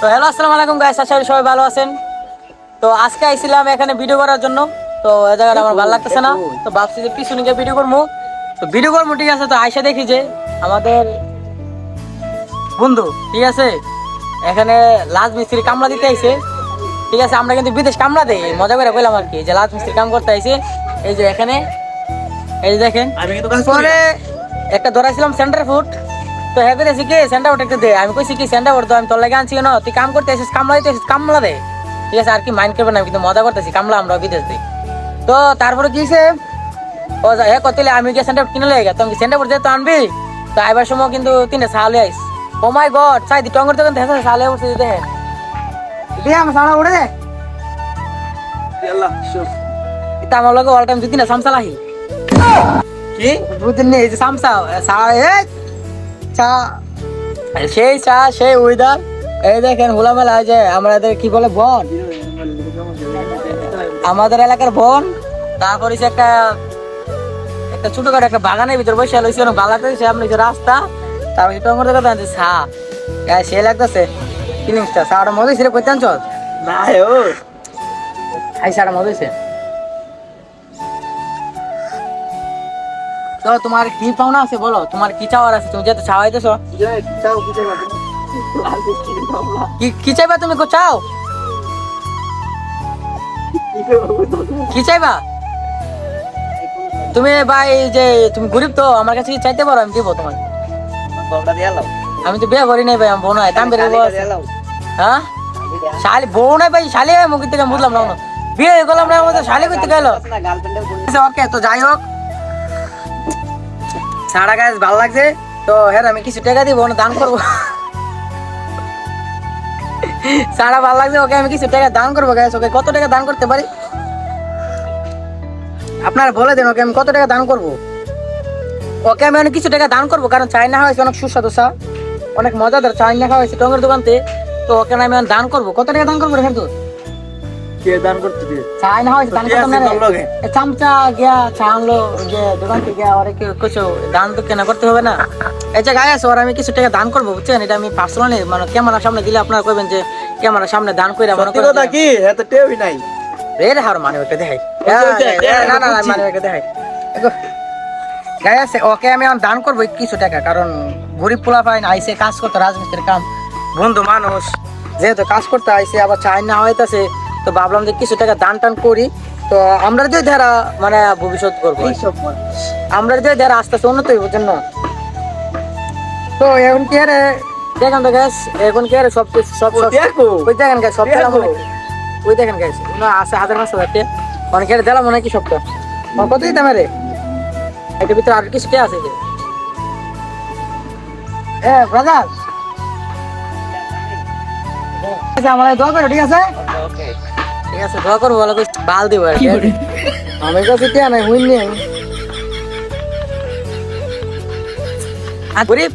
তো হ্যালো আসসালামু আলাইকুম গাইস আশা করি সবাই ভালো আছেন। তো আজকে আইছিলাম এখানে ভিডিও করার জন্য। তো এই জায়গাটা আমার ভালো লাগতেছে না। তো ভাবছি যে পিছনে গিয়ে ভিডিও করব তো ভিডিও করব ঠিক আছে? তো আইসা দেখি যে আমাদের বন্ধু ঠিক আছে? এখানে লাজ মিস্ত্রি কামলা দিতে আইছে। ঠিক আছে আমরা কিন্তু বিদেশ কামলা দেই মজা করে বললাম আর কি যে লাজ মিস্ত্রি কাম করতে আইছে। এই যে এখানে এই যে দেখেন পরে একটা ধরাইছিলাম সেন্টার ফুড তো হ্যাঁ কইতেছি কি ফুড দে। আমি কইছি কি সেন্টার ফুড আমি তোর লাগে আনছি না তুই কাম করতে আসিস কামলা দিতে আসিস কামলা দে। ঠিক আছে আর কি মাইন্ড করবে না কিন্তু মজা করতেছি কামলা আমরা বিদেশ দিই। তো তারপরে কি হয়েছে ও হ্যাঁ কতলে আমি গিয়ে সেন্টার কিনে লেগে তুমি সেন্টার ফুড তো আনবি তো আইবার সময় কিন্তু তিনটে সালে আইস। ও মাই গড চাই দি টঙ্গর দোকান দেখে সালে উঠছে দেখেন। দিয়ে আমার সামনে উঠে দে। এটা আমার লগে অল টাইম দুই তিনটা সামসা লাহি কি? বুঝলেন নি, এই যে সামসা এ চা সেই চা সেই ওয়েদার এই দেখেন হোলামেলা যে আমাদের কি বলে বন? আমাদের এলাকার বন। তারপর একটা একটা ছোটখাটো একটা বাগানের ভিতর বসে লইছে লাগতেছে। সামনে যে রাস্তা। তারপর হচ্ছে টঙ্গর দেখা যাচ্ছে চা। সে লাগতেছে। ফিলিংসটা চাটা মজা রে কইতাম চল না ও। খাই চাটা মজা হয়েছে তো তোমার কি পাওনা আছে বলো? তোমার কি চাওয়ার আছে? তুমি যেহেতু চাওয়াইতেছো। কি চাইবা তুমি চাও? কি চাইবা? তুমি ভাই যে তুমি গরিব তো, আমার কাছে কি চাইতে পারো? আমি দিব তোমার আমি তো বিয়ে করি নাই ভাই আমি বেড়ে হ্যাঁ? শালি, বউ নাই ভাই, শালি মুখ থেকে বুঝলাম না। বিয়ে করলাম না, আমাদের শালি করতে গেল। বল ওকে তো যাই হোক। সারা গাছ ভালো লাগছে, তো হ্যাঁ আমি কিছু টাকা দিব না দান করব। সারা ভালো লাগছে, ওকে আমি কিছু টাকা দান করব, গাছ, ওকে কত টাকা দান করতে পারি? আপনার বলে দেন, ওকে আমি কত টাকা দান করব? ওকে আমি অনেক কিছু টাকা দান করব, কারণ চাইনা হয়েছে, অনেক সুস্বাদু চা, অনেক মজাদার চাইনা খাওয়া হয়েছে টঙ্গের দোকানতে, তো ওকে আমি দান করব। কত টাকা দান করব কিন্তু কে দান করতে দিয়ে? চাইনা হয়েছে দান ঠিক করতাম আছে না তোর রে। লগে? এ চামচা গিয়া ছানলো যে দোকান থেকে গিয়া ওরা কিছু দান তো কেনা করতে হবে না? এই যে গায়ে আছে আমি কিছু টাকা দান করব বুঝছেন? এটা আমি পার্সোনালি মানে ক্যামেরার সামনে দিলে আপনারা কইবেন যে ক্যামেরার সামনে দান করে মনে সত্যি কথা কি? এত টেবি নাই। রে রে হার মানে ওটা দেখাই বুঝছি, বুঝছি, না না না মানে ওটা দেখাই। গায়ে আছে ওকে আমি দান করব কিছু টাকা কারণ গরিব পোলা পাইন আইসে কাজ করতে রাজমিস্ত্রির কাম। বন্ধু মানুষ যেহেতু কাজ করতে আইসে আবার চাই না হইতাছে তো ভাবলাম যে কিছু টাকা দান টান করি। তো আমরা যদি ধারা মানে ভবিষ্যৎ করব। আর। আমরা যে যারা আস্তে আস্তে উন্নত হইব জন্য তো এখন কি আরে দেখেন তো গ্যাস এখন কি আরে সব কিছু সব ওই দেখেন গ্যাস সব। দিলাম ওই দেখেন গ্যাস উনা আছে হাজার মাস হাজারতে অনেক আরে দিলাম অনেক সবটা। কত দিতাম রে এটার ভিতরে আর কিছু কে আছে যে? এ ব্রাদার। আচ্ছা আমার দোয়া করো ঠিক আছে? ওকে। ঠিক আছে দোয়া করব বলো বাল দিব আর আমি আমার কাছে কে নাই হুইন নেই। গরিব?